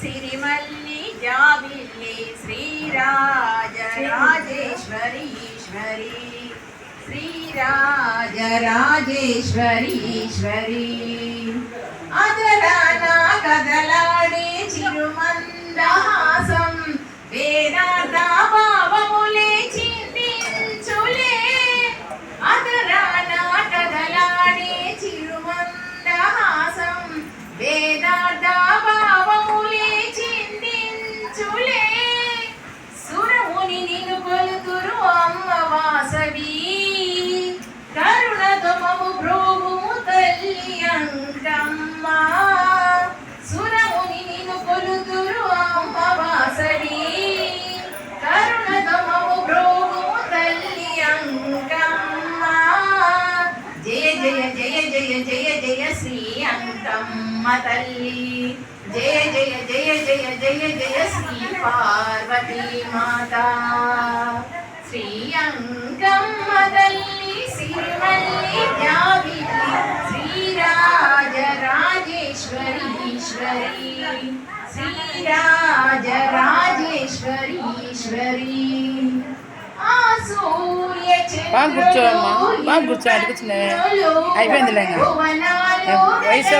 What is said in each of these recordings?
సిరిమల్లి జాబిల్లి శ్రీరాజ రాజేశ్వరీశ్వరి శ్రీరాజ రాజేశ్వరి అదరాన కదలాడే చిరుమందహాసం వేదాంత భావములే చిందించులే అదరాన కదలాడే చిరుమందహాసం వేదాంత భావములే చిందించులే సురముని నిన్ను కొలుతురు అమ్మ వాసవి కరుణతో మము ప్రోగుము తల్లి అంకమ్మ సురముని నిన్ను కొలుతురు అమ్మ వాసవి కరుణతో మము ప్రోగుము తల్లి అంకమ్మ జయ జయ జయ జయ జయ జయ శ్రీ అంకమ్మ తల్లి. జయ జయ జయ జయ జయ జయ శ్రీ పార్వతీ మాత. శ్రీ అంకమ్మ తల్లి సిరిమల్లి జాబిలి శ్రీరాజ రాజేశ్వరి బాగా కూర్చోమ్మా. బాగా కూర్చో, అటు కూర్చునే. అయిపోయిందిలే ఇంకా. వయసు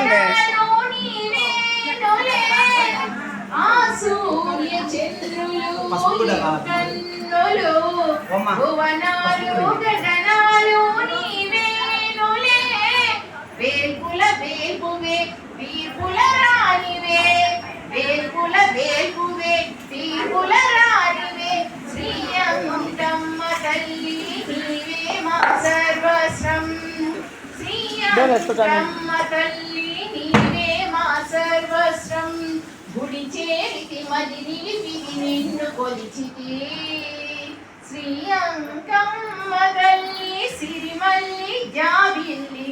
వేల్పుల వేల్పువే వీర్పుల రాణివే వేల్పుల వేల్పువే వీర్పుల రాణివే శ్రీ అంకమ్మ తల్లి నీవే మా సర్వస్వం శ్రీ డోర్ ఎత్తుకోండి. అంకమ్మ తల్లి నీవే మా సర్వస్వం గుడి చేరితి మది నిలిపిది నిన్ను కొలిచితి. శ్రీ అంకమ్మ తల్లి సిరిమల్లి జాబిల్లి